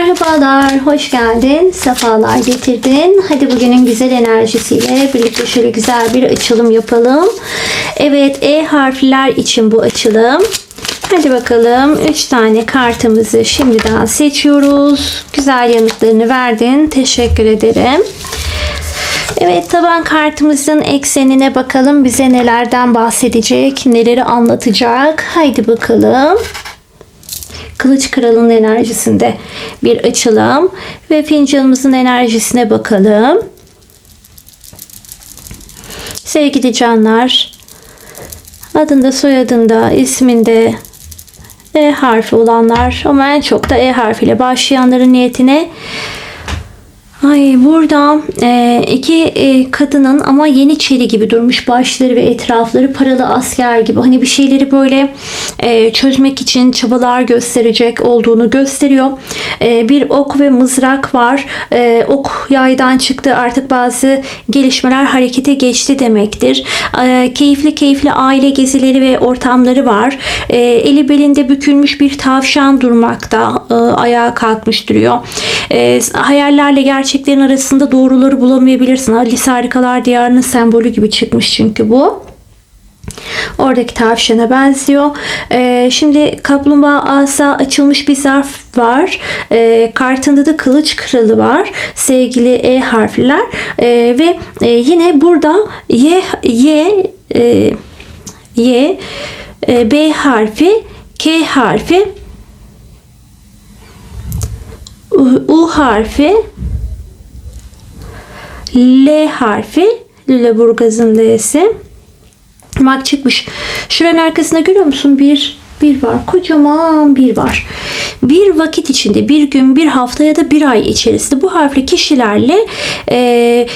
Merhabalar, hoş geldin. Sefalar getirdin. Hadi bugünün güzel enerjisiyle birlikte şöyle güzel bir açılım yapalım. Evet, E harfler için bu açılım. Hadi bakalım 3 tane kartımızı şimdiden seçiyoruz. Güzel yanıtlarını verdin. Teşekkür ederim. Evet taban kartımızın eksenine bakalım bize nelerden bahsedecek, neleri anlatacak. Haydi bakalım. Kılıç Kralı'nın enerjisinde bir açılım ve fincanımızın enerjisine bakalım. Sevgili canlar, adında, soyadında, isminde E harfi olanlar ama en çok da E harfiyle başlayanların niyetine Ay burada e, iki e, kadının ama yeniçeri gibi durmuş başları ve etrafları paralı asker gibi hani bir şeyleri böyle e, çözmek için çabalar gösterecek olduğunu gösteriyor. E, bir ok ve mızrak var. E, ok yaydan çıktı artık bazı gelişmeler harekete geçti demektir. E, keyifli keyifli aile gezileri ve ortamları var. E, eli belinde bükülmüş bir tavşan durmakta. E, ayağa kalkmış duruyor. E, hayallerle gerçeklerin arasında doğruları bulamayabilirsin. Alice Harikalar Diyarı'nın sembolü gibi çıkmış çünkü bu. Oradaki tavşana benziyor. Ee, şimdi kaplumbağa asa açılmış bir zarf var. Ee, kartında da kılıç kralı var. Sevgili E harfler. Ee, ve e, yine burada Y Y e, Y e, B harfi K harfi U, U harfi L harfi Lüleburgaz'ın L'si Bak çıkmış. Şuranın arkasında görüyor musun? Bir, bir var. Kocaman bir var. Bir vakit içinde, bir gün, bir hafta ya da bir ay içerisinde bu harfli kişilerle eee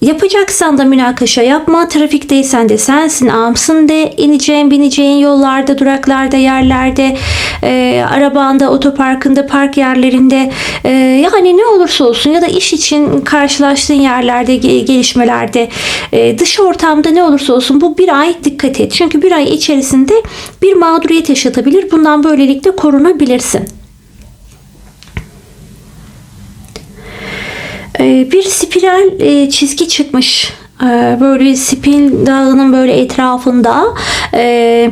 Yapacaksan da münakaşa yapma. Trafikteysen de sensin, amsın de. ineceğin, bineceğin yollarda, duraklarda, yerlerde, e, arabanda, otoparkında, park yerlerinde e, yani ne olursa olsun ya da iş için karşılaştığın yerlerde, ge- gelişmelerde, e, dış ortamda ne olursa olsun bu bir ay dikkat et. Çünkü bir ay içerisinde bir mağduriyet yaşatabilir. Bundan böylelikle korunabilirsin. Bir spiral e, çizgi çıkmış. Ee, Böyle spil dağının böyle etrafında e,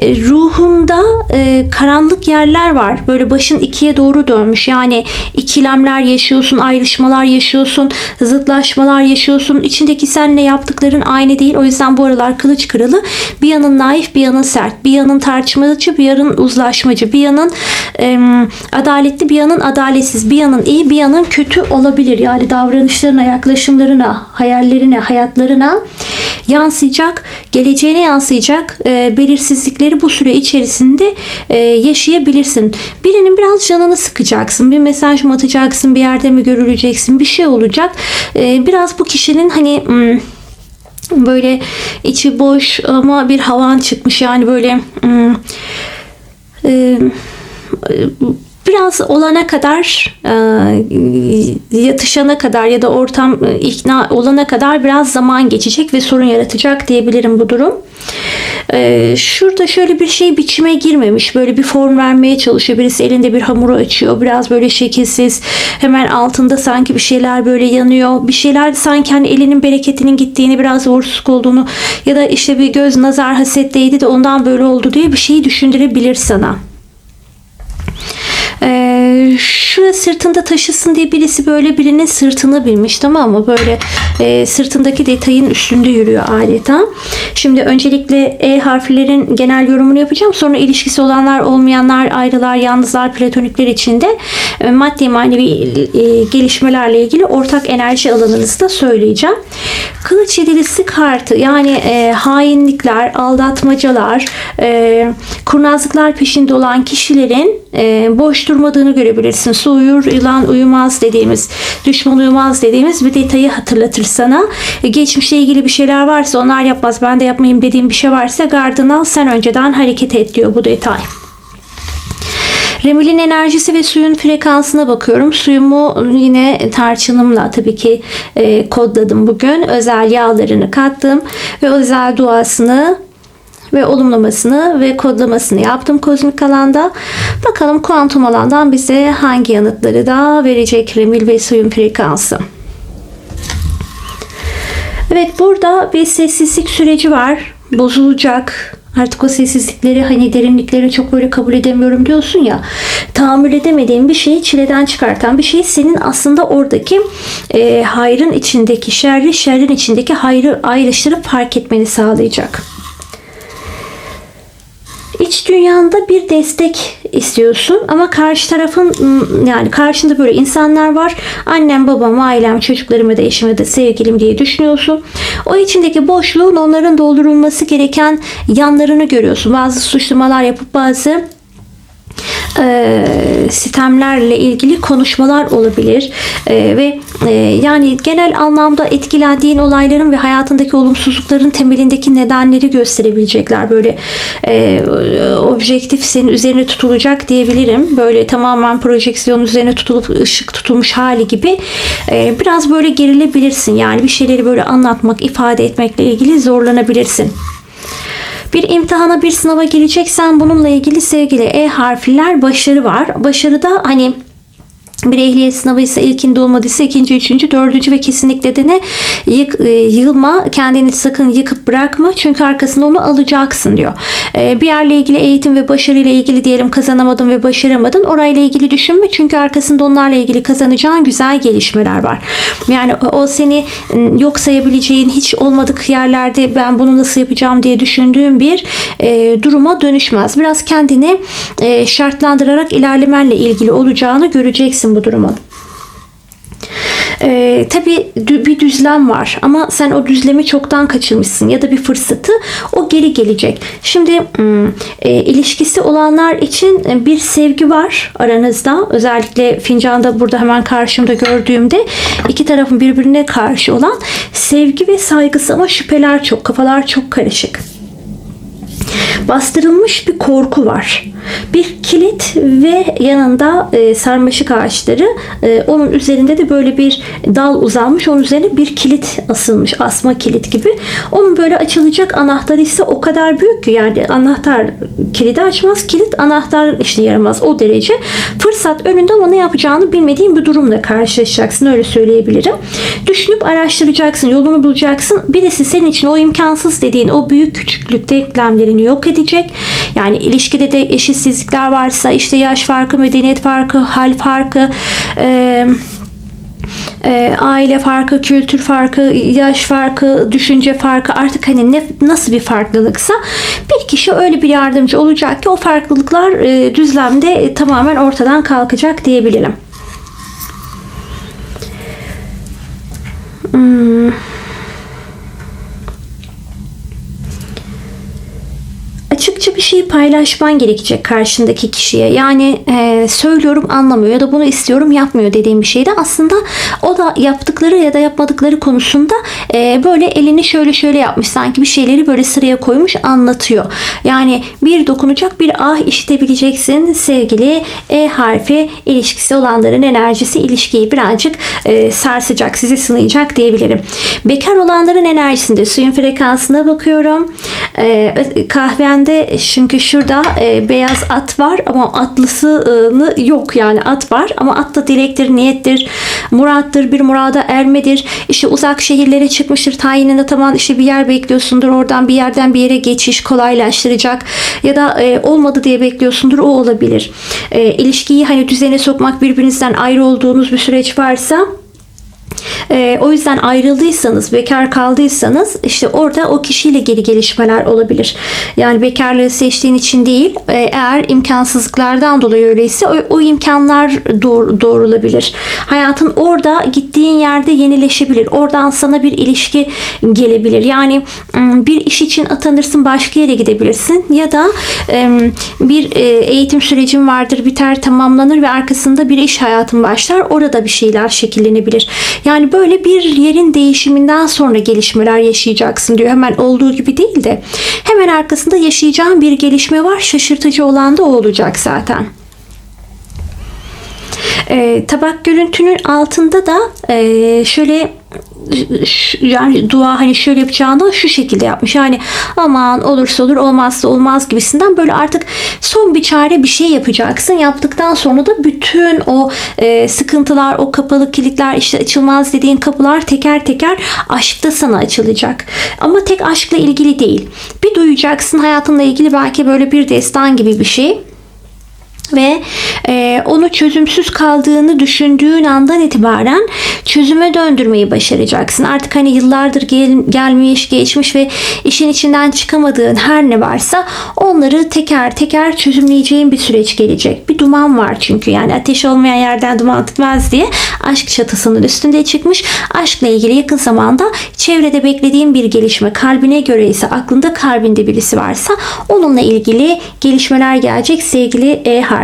e, ruhunda e, karanlık yerler var. Böyle başın ikiye doğru dönmüş. Yani ikilemler yaşıyorsun, ayrışmalar yaşıyorsun, zıtlaşmalar yaşıyorsun. İçindeki senle yaptıkların aynı değil. O yüzden bu aralar kılıç kralı bir yanın naif, bir yanın sert, bir yanın tartışmacı, bir yanın uzlaşmacı, bir yanın e, adaletli, bir yanın adaletsiz, bir yanın iyi, bir yanın kötü olabilir. Yani davranışlarına, yaklaşımlarına, hayallerine, hayatlarına yansıyacak, geleceğine yansıyacak e, belirsizlikleri bu süre içerisinde e, yaşayabilirsin. Birinin biraz canını sıkacaksın, bir mesaj mı atacaksın, bir yerde mi görüleceksin, bir şey olacak. E, biraz bu kişinin hani hmm, böyle içi boş ama bir havan çıkmış yani böyle hmm, e, biraz olana kadar e, yatışana kadar ya da ortam e, ikna olana kadar biraz zaman geçecek ve sorun yaratacak diyebilirim bu durum. E, şurada şöyle bir şey biçime girmemiş. Böyle bir form vermeye çalışıyor. Birisi elinde bir hamuru açıyor. Biraz böyle şekilsiz. Hemen altında sanki bir şeyler böyle yanıyor. Bir şeyler sanki hani elinin bereketinin gittiğini biraz uğursuzluk olduğunu ya da işte bir göz nazar hasetteydi de ondan böyle oldu diye bir şeyi düşündürebilir sana. Ee, şurada sırtında taşısın diye birisi böyle birinin sırtını bilmiş tamam mı? Böyle e, sırtındaki detayın üstünde yürüyor adeta. Şimdi öncelikle E harflerin genel yorumunu yapacağım. Sonra ilişkisi olanlar, olmayanlar, ayrılar, yalnızlar, platonikler içinde e, maddi manevi e, gelişmelerle ilgili ortak enerji alanınızı da söyleyeceğim. Kılıç yedilisi kartı yani e, hainlikler, aldatmacalar, e, kurnazlıklar peşinde olan kişilerin e, boş durmadığını görebilirsin. Su uyur, yılan uyumaz dediğimiz, düşman uyumaz dediğimiz bir detayı hatırlatır sana. E, geçmişle ilgili bir şeyler varsa onlar yapmaz, ben de yapmayayım dediğim bir şey varsa gardını al, sen önceden hareket et diyor bu detay. Remül'ün enerjisi ve suyun frekansına bakıyorum. Suyumu yine tarçınımla tabii ki e, kodladım bugün. Özel yağlarını kattım ve özel duasını ve olumlamasını ve kodlamasını yaptım kozmik alanda. Bakalım kuantum alandan bize hangi yanıtları da verecek remil ve suyun frekansı. Evet burada bir sessizlik süreci var. Bozulacak. Artık o sessizlikleri hani derinlikleri çok böyle kabul edemiyorum diyorsun ya. Tahammül edemediğin bir şeyi çileden çıkartan bir şey senin aslında oradaki e, hayrın içindeki şerri şerrin içindeki hayrı ayrıştırıp fark etmeni sağlayacak. İç dünyanda bir destek istiyorsun ama karşı tarafın yani karşında böyle insanlar var. Annem, babam, ailem, çocuklarımı da eşimi de sevgilim diye düşünüyorsun. O içindeki boşluğun onların doldurulması gereken yanlarını görüyorsun. Bazı suçlamalar yapıp bazı e, sistemlerle ilgili konuşmalar olabilir. E, ve e, yani genel anlamda etkilendiğin olayların ve hayatındaki olumsuzlukların temelindeki nedenleri gösterebilecekler. Böyle e, objektif senin üzerine tutulacak diyebilirim. Böyle tamamen projeksiyon üzerine tutulup ışık tutulmuş hali gibi e, biraz böyle gerilebilirsin. Yani bir şeyleri böyle anlatmak ifade etmekle ilgili zorlanabilirsin. Bir imtihana bir sınava gireceksen bununla ilgili sevgili E harfler başarı var. Başarıda hani bir ehliyet sınavı ise ilkinde olmadıysa ikinci, üçüncü, dördüncü ve kesinlikle de ne yık, e, yığılma kendini sakın yıkıp bırakma çünkü arkasında onu alacaksın diyor. E, bir yerle ilgili eğitim ve başarıyla ilgili diyelim kazanamadın ve başaramadın orayla ilgili düşünme çünkü arkasında onlarla ilgili kazanacağın güzel gelişmeler var. Yani o seni yok sayabileceğin hiç olmadık yerlerde ben bunu nasıl yapacağım diye düşündüğün bir e, duruma dönüşmez. Biraz kendini şartlandırarak ilerlemenle ilgili olacağını göreceksin bu durumun. Ee, tabii bir düzlem var ama sen o düzlemi çoktan kaçırmışsın ya da bir fırsatı o geri gelecek. Şimdi e, ilişkisi olanlar için bir sevgi var aranızda. Özellikle fincanda burada hemen karşımda gördüğümde iki tarafın birbirine karşı olan sevgi ve saygısı ama şüpheler çok, kafalar çok karışık bastırılmış bir korku var. Bir kilit ve yanında e, sarmaşık ağaçları. E, onun üzerinde de böyle bir dal uzanmış. Onun üzerine bir kilit asılmış. Asma kilit gibi. Onun böyle açılacak anahtarı ise o kadar büyük ki yani anahtar kilidi açmaz. Kilit anahtar işine yaramaz. O derece. Fırsat önünde ama ne yapacağını bilmediğin bir durumla karşılaşacaksın. Öyle söyleyebilirim. Düşünüp araştıracaksın. Yolunu bulacaksın. Birisi senin için o imkansız dediğin o büyük küçüklük denklemlerini yok edecek. Yani ilişkide de eşitsizlikler varsa işte yaş farkı, medeniyet farkı, hal farkı, e, e, aile farkı, kültür farkı, yaş farkı, düşünce farkı artık hani ne, nasıl bir farklılıksa bir kişi öyle bir yardımcı olacak ki o farklılıklar e, düzlemde tamamen ortadan kalkacak diyebilirim. Hmm. açıkça bir şeyi paylaşman gerekecek karşındaki kişiye. Yani e, söylüyorum anlamıyor ya da bunu istiyorum yapmıyor dediğim bir şeyde aslında o da yaptıkları ya da yapmadıkları konusunda e, böyle elini şöyle şöyle yapmış sanki bir şeyleri böyle sıraya koymuş anlatıyor. Yani bir dokunacak bir ah işitebileceksin sevgili E harfi ilişkisi olanların enerjisi ilişkiyi birazcık e, sarsacak sizi sınayacak diyebilirim. Bekar olanların enerjisinde suyun frekansına bakıyorum. E, kahvende de çünkü şurada e, beyaz at var ama atlısını yok yani at var ama at da dilektir, niyettir, murattır, bir murada ermedir. İşte uzak şehirlere çıkmıştır, tayinine tamam işte bir yer bekliyorsundur, oradan bir yerden bir yere geçiş kolaylaştıracak ya da e, olmadı diye bekliyorsundur o olabilir. E, ilişkiyi hani düzene sokmak birbirinizden ayrı olduğunuz bir süreç varsa e, o yüzden ayrıldıysanız, bekar kaldıysanız işte orada o kişiyle geri gelişmeler olabilir. Yani bekarlığı seçtiğin için değil, e, eğer imkansızlıklardan dolayı öyleyse o, o imkanlar doğru, doğrulabilir. Hayatın orada gittiğin yerde yenileşebilir. Oradan sana bir ilişki gelebilir. Yani bir iş için atanırsın başka yere gidebilirsin ya da bir e, eğitim sürecin vardır biter tamamlanır ve arkasında bir iş hayatın başlar. Orada bir şeyler şekillenebilir. Yani böyle bir yerin değişiminden sonra gelişmeler yaşayacaksın diyor. Hemen olduğu gibi değil de hemen arkasında yaşayacağın bir gelişme var. Şaşırtıcı olan da o olacak zaten. E, tabak görüntünün altında da e, şöyle yani dua hani şöyle yapacağını şu şekilde yapmış. Yani aman olursa olur olmazsa olmaz gibisinden böyle artık son bir çare bir şey yapacaksın. Yaptıktan sonra da bütün o e, sıkıntılar, o kapalı kilitler, işte açılmaz dediğin kapılar teker teker aşkta sana açılacak. Ama tek aşkla ilgili değil. Bir duyacaksın hayatınla ilgili belki böyle bir destan gibi bir şey ve e, onu çözümsüz kaldığını düşündüğün andan itibaren çözüme döndürmeyi başaracaksın. Artık hani yıllardır gel- gelmiş, geçmiş ve işin içinden çıkamadığın her ne varsa onları teker teker çözümleyeceğin bir süreç gelecek. Bir duman var çünkü yani ateş olmayan yerden duman tutmaz diye aşk çatısının üstünde çıkmış. Aşkla ilgili yakın zamanda çevrede beklediğin bir gelişme kalbine göre ise aklında kalbinde birisi varsa onunla ilgili gelişmeler gelecek sevgili E harfi.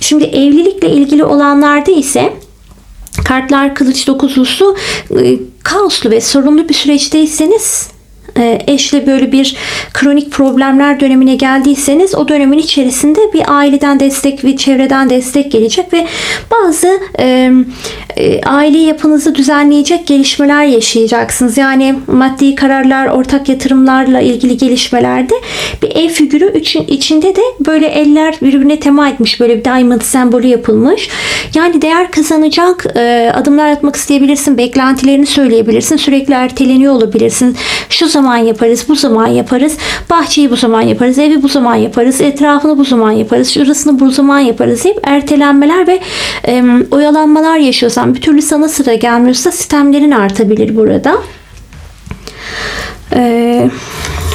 Şimdi evlilikle ilgili olanlarda ise kartlar kılıç dokuzlusu e, kaoslu ve sorunlu bir süreçteyseniz eşle böyle bir kronik problemler dönemine geldiyseniz o dönemin içerisinde bir aileden destek ve çevreden destek gelecek ve bazı e, e, aile yapınızı düzenleyecek gelişmeler yaşayacaksınız. Yani maddi kararlar, ortak yatırımlarla ilgili gelişmelerde bir ev figürü için, içinde de böyle eller birbirine tema etmiş. Böyle bir diamond sembolü yapılmış. Yani değer kazanacak e, adımlar atmak isteyebilirsin. Beklentilerini söyleyebilirsin. Sürekli erteleniyor olabilirsin. Şu zaman yaparız, bu zaman yaparız. Bahçeyi bu zaman yaparız, evi bu zaman yaparız. Etrafını bu zaman yaparız. Şurasını bu zaman yaparız. Hep ertelenmeler ve e, oyalanmalar yaşıyorsan bir türlü sana sıra gelmiyorsa sistemlerin artabilir burada.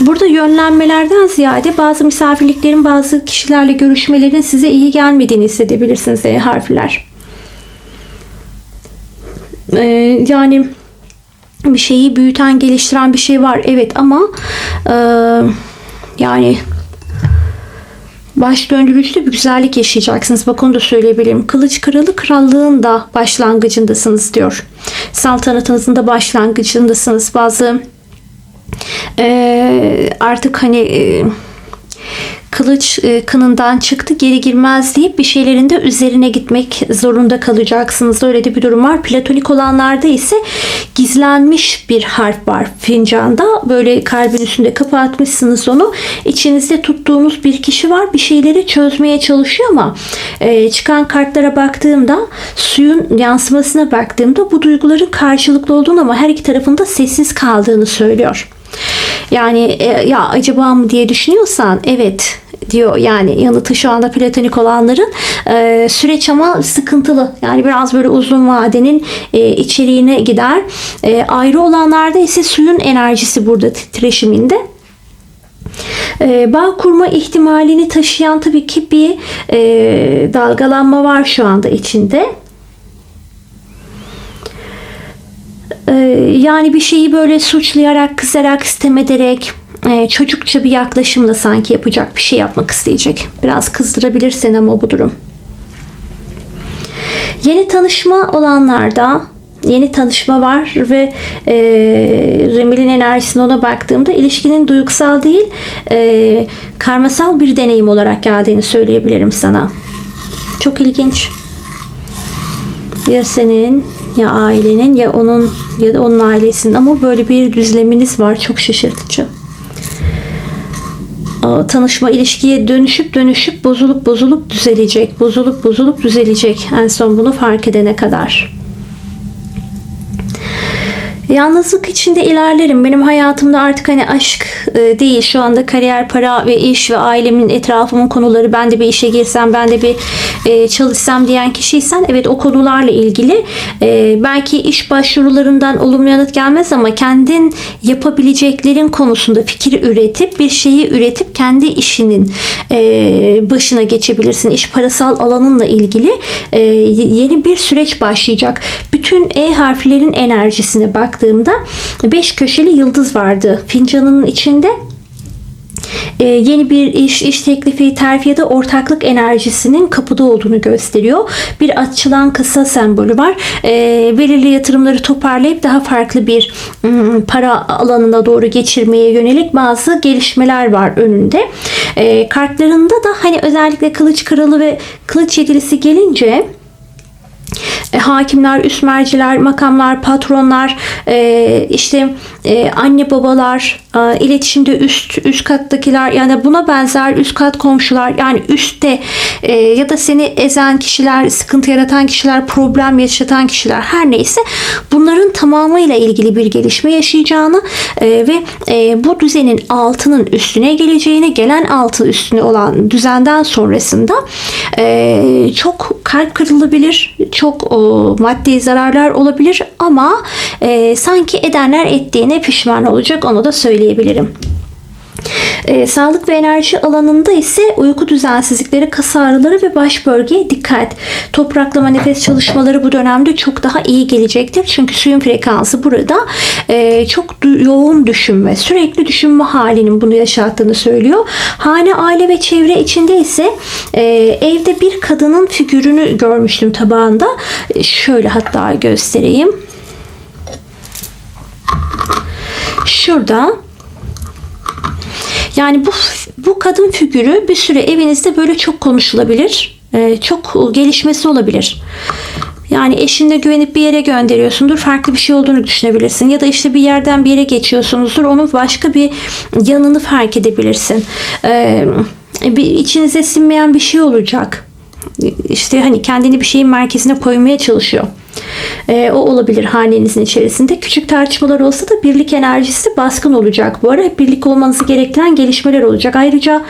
Burada yönlenmelerden ziyade bazı misafirliklerin bazı kişilerle görüşmelerin size iyi gelmediğini hissedebilirsiniz E harfler. Yani bir şeyi büyüten, geliştiren bir şey var. Evet ama e, yani baş döndürücü bir güzellik yaşayacaksınız. Bak onu da söyleyebilirim. Kılıç kralı krallığın da başlangıcındasınız diyor. Saltanatınızın da başlangıcındasınız. Bazı e, artık hani e, kılıç e, kınından çıktı geri girmez deyip bir şeylerin de üzerine gitmek zorunda kalacaksınız. Öyle de bir durum var. Platonik olanlarda ise gizlenmiş bir harf var fincanda. Böyle kalbin üstünde kapatmışsınız onu. İçinizde tuttuğunuz bir kişi var. Bir şeyleri çözmeye çalışıyor ama e, çıkan kartlara baktığımda suyun yansımasına baktığımda bu duyguların karşılıklı olduğunu ama her iki tarafında sessiz kaldığını söylüyor. Yani e, ya acaba mı diye düşünüyorsan evet diyor. Yani yanıtı şu anda platonik olanların e, süreç ama sıkıntılı. Yani biraz böyle uzun vadenin e, içeriğine gider. E, ayrı olanlarda ise suyun enerjisi burada titreşiminde. E, bağ kurma ihtimalini taşıyan tabii ki bir e, dalgalanma var şu anda içinde. E, yani bir şeyi böyle suçlayarak, kızarak, sitem ederek, e, çocukça bir yaklaşımla sanki yapacak bir şey yapmak isteyecek. Biraz kızdırabilir seni ama bu durum. Yeni tanışma olanlarda yeni tanışma var ve e, Remil'in enerjisine ona baktığımda ilişkinin duygusal değil e, karmasal bir deneyim olarak geldiğini söyleyebilirim sana. Çok ilginç. Ya senin ya ailenin ya onun ya da onun ailesinin ama böyle bir düzleminiz var çok şaşırtıcı. Tanışma ilişkiye dönüşüp dönüşüp bozulup bozulup düzelecek. Bozulup bozulup düzelecek. En son bunu fark edene kadar. Yalnızlık içinde ilerlerim. Benim hayatımda artık hani aşk e, değil. Şu anda kariyer, para ve iş ve ailemin, etrafımın konuları. Ben de bir işe girsem, ben de bir e, çalışsam diyen kişiysen evet o konularla ilgili e, belki iş başvurularından olumlu yanıt gelmez ama kendin yapabileceklerin konusunda fikir üretip bir şeyi üretip kendi işinin başına geçebilirsin. İş parasal alanınla ilgili yeni bir süreç başlayacak. Bütün E harflerin enerjisine baktığımda 5 köşeli yıldız vardı. Fincanın içinde e, yeni bir iş, iş teklifi, terfi ya da ortaklık enerjisinin kapıda olduğunu gösteriyor. Bir açılan kasa sembolü var. E, belirli yatırımları toparlayıp daha farklı bir ım, para alanına doğru geçirmeye yönelik bazı gelişmeler var önünde. E, kartlarında da hani özellikle kılıç kralı ve kılıç yedilisi gelince e, hakimler, üst merciler, makamlar, patronlar, e, işte e, anne babalar, iletişimde üst üst kattakiler yani buna benzer üst kat komşular yani üstte ya da seni ezen kişiler, sıkıntı yaratan kişiler, problem yaşatan kişiler her neyse bunların tamamıyla ilgili bir gelişme yaşayacağını ve bu düzenin altının üstüne geleceğini, gelen altı üstüne olan düzenden sonrasında çok kalp kırılabilir, çok o, maddi zararlar olabilir ama e, sanki edenler ettiğine pişman olacak onu da söyleyebilirim. E, sağlık ve enerji alanında ise uyku düzensizlikleri, kas ağrıları ve baş bölgeye dikkat. Topraklama nefes çalışmaları bu dönemde çok daha iyi gelecektir. Çünkü suyun frekansı burada e, çok yoğun düşünme, sürekli düşünme halinin bunu yaşattığını söylüyor. Hane, aile ve çevre içinde ise e, evde bir kadının figürünü görmüştüm tabağında. E, şöyle hatta göstereyim. Şurada yani bu bu kadın figürü bir süre evinizde böyle çok konuşulabilir. Ee, çok gelişmesi olabilir. Yani eşinle güvenip bir yere gönderiyorsundur. Farklı bir şey olduğunu düşünebilirsin. Ya da işte bir yerden bir yere geçiyorsunuzdur. Onun başka bir yanını fark edebilirsin. Ee, bir içinize sinmeyen bir şey olacak. İşte hani kendini bir şeyin merkezine koymaya çalışıyor. Ee, o olabilir hanenizin içerisinde. Küçük tartışmalar olsa da birlik enerjisi baskın olacak bu ara. Birlik olmanızı gerektiren gelişmeler olacak. Ayrıca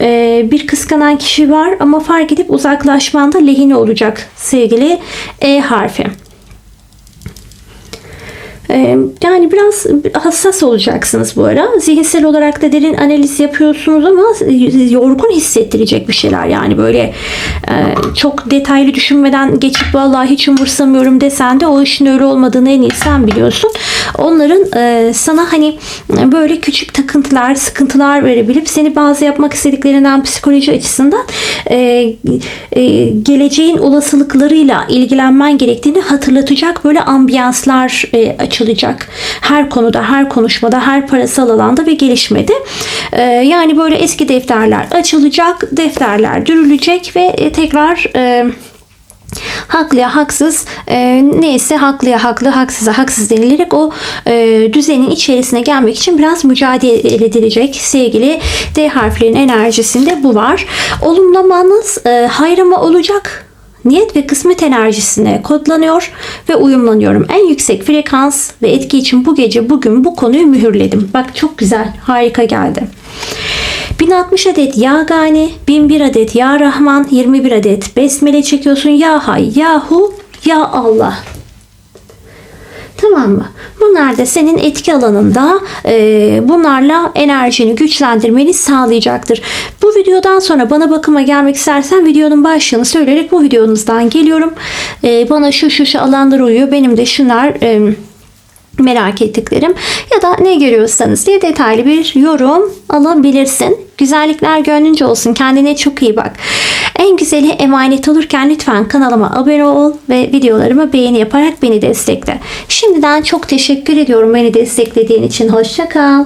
e, bir kıskanan kişi var ama fark edip uzaklaşmanda lehine olacak sevgili E harfi. Ee, Yani biraz hassas olacaksınız bu ara. Zihinsel olarak da derin analiz yapıyorsunuz ama yorgun hissettirecek bir şeyler. Yani böyle e, çok detaylı düşünmeden geçip vallahi hiç umursamıyorum desen de o işin öyle olmadığını en iyi sen biliyorsun. Onların e, sana hani böyle küçük takıntılar, sıkıntılar verebilip seni bazı yapmak istediklerinden psikoloji açısından e, e, geleceğin olasılıklarıyla ilgilenmen gerektiğini hatırlatacak böyle ambiyanslar e, açılacak. Her konuda, her konuşmada, her parasal alanda ve gelişmede. E, yani böyle eski defterler açılacak, defterler dürülecek ve e, tekrar e, haklıya haksız e, neyse haklıya haklı haksıza haksız denilerek o e, düzenin içerisine gelmek için biraz mücadele edilecek sevgili D harflerinin enerjisinde bu var. Olumlamanız e, hayrama olacak niyet ve kısmet enerjisine kodlanıyor ve uyumlanıyorum. En yüksek frekans ve etki için bu gece bugün bu konuyu mühürledim. Bak çok güzel harika geldi. 1060 adet Yagani, 1001 adet Ya Rahman, 21 adet Besmele çekiyorsun. Ya Hay, Yahu, Ya Allah. Tamam mı? Bunlar da senin etki alanında e, bunlarla enerjini güçlendirmeni sağlayacaktır. Bu videodan sonra bana bakıma gelmek istersen videonun başlığını söyleyerek bu videonuzdan geliyorum. E, bana şu şu şu alanlar uyuyor. Benim de şunlar... E, merak ettiklerim ya da ne görüyorsanız diye detaylı bir yorum alabilirsin. Güzellikler gönlünce olsun. Kendine çok iyi bak. En güzeli emanet olurken lütfen kanalıma abone ol ve videolarımı beğeni yaparak beni destekle. Şimdiden çok teşekkür ediyorum beni desteklediğin için. Hoşça kal.